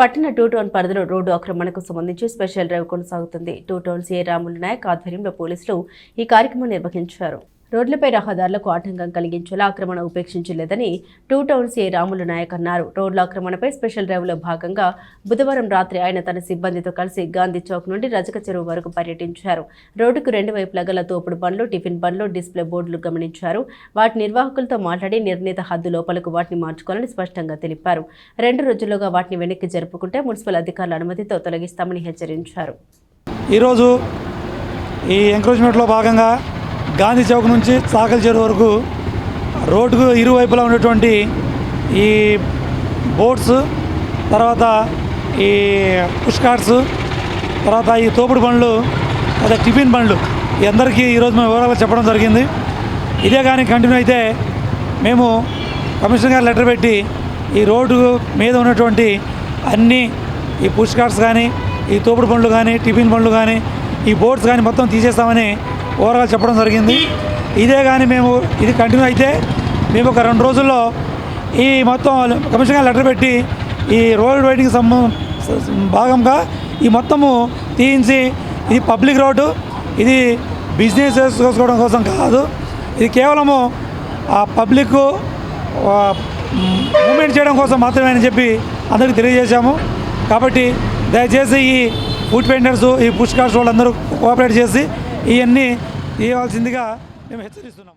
పట్టణ two town పరిధిలో రోడ్డు ఆక్రమణకు సంబంధించి స్పెషల్ డ్రైవ్ కొనసాగుతుంది. Two town CA Ramulu Nayak ఆధ్వర్యంలో పోలీసులు ఈ కార్యక్రమం నిర్వహించారు. రోడ్లపై రహదారులకు ఆటంకం కలిగించేలా ఆక్రమణ ఉపేక్షించలేదని two town CA Ramulu Nayak అన్నారు. రోడ్ల ఆక్రమణపై స్పెషల్ డ్రైవ్లో భాగంగా బుధవారం రాత్రి ఆయన తన సిబ్బందితో కలిసి గాంధీ చౌక్ నుండి రజక చెరువు వరకు పర్యటించారు. రోడ్డుకు రెండు వైపులా గల తోపుడు బండ్లు టిఫిన్ బండ్లు డిస్ప్లే బోర్డులు గమనించారు. వాటి నిర్వాహకులతో మాట్లాడి నిర్ణీత హద్దు లోపలకు వాటిని మార్చుకోవాలని స్పష్టంగా తెలిపారు. రెండు రోజుల్లోగా వాటిని వెనక్కి జరుపుకుంటే మున్సిపల్ అధికారుల అనుమతితో తొలగిస్తామని హెచ్చరించారు. ఈరోజు ఈ ఎంకరేజ్మెంట్లో భాగంగా గాంధీ చౌక్ నుంచి చాకలి చెరువు వరకు రోడ్డుకు ఇరువైపులా ఉన్నటువంటి ఈ బోట్స్ తర్వాత ఈ పుష్కార్ట్స్ తర్వాత ఈ తోపుడు బండ్లు అదే టిఫిన్ బండ్లు. ఈ అందరికీ ఈరోజు మేము వివరాలు చెప్పడం జరిగింది. ఇదే కానీ కంటిన్యూ అయితే మేము కమిషనర్ గారు లెటర్ పెట్టి ఈ రోడ్డు మీద ఉన్నటువంటి అన్ని ఈ పుష్ కార్ట్స్ కానీ ఈ తోపుడు బండ్లు కానీ టిఫిన్ బండ్లు కానీ ఈ బోట్స్ కానీ మొత్తం తీసేస్తామని ఓవరాల్గా చెప్పడం జరిగింది. ఇదే కానీ మేము ఇది కంటిన్యూ అయితే మేము ఒక రెండు రోజుల్లో ఈ మొత్తం కమిషన్గా గారు లెటర్ పెట్టి ఈ రోడ్ వైడింగ్ సంబ భాగంగా ఈ మొత్తము తీయించి ఇది పబ్లిక్ రోడ్డు ఇది బిజినెస్ చేసుకోవడం కోసం కాదు. ఇది కేవలము ఆ పబ్లిక్ మూమెంట్ చేయడం కోసం మాత్రమే అని చెప్పి అందరికీ తెలియజేశాము. కాబట్టి దయచేసి ఈ ఫుడ్ పెయింటర్స్ ఈ పుష్ వాళ్ళందరూ కోఆపరేట్ చేసి ఇవన్నీ ఇవ్వాల్సిందిగా మేము హెచ్చరిస్తున్నాం.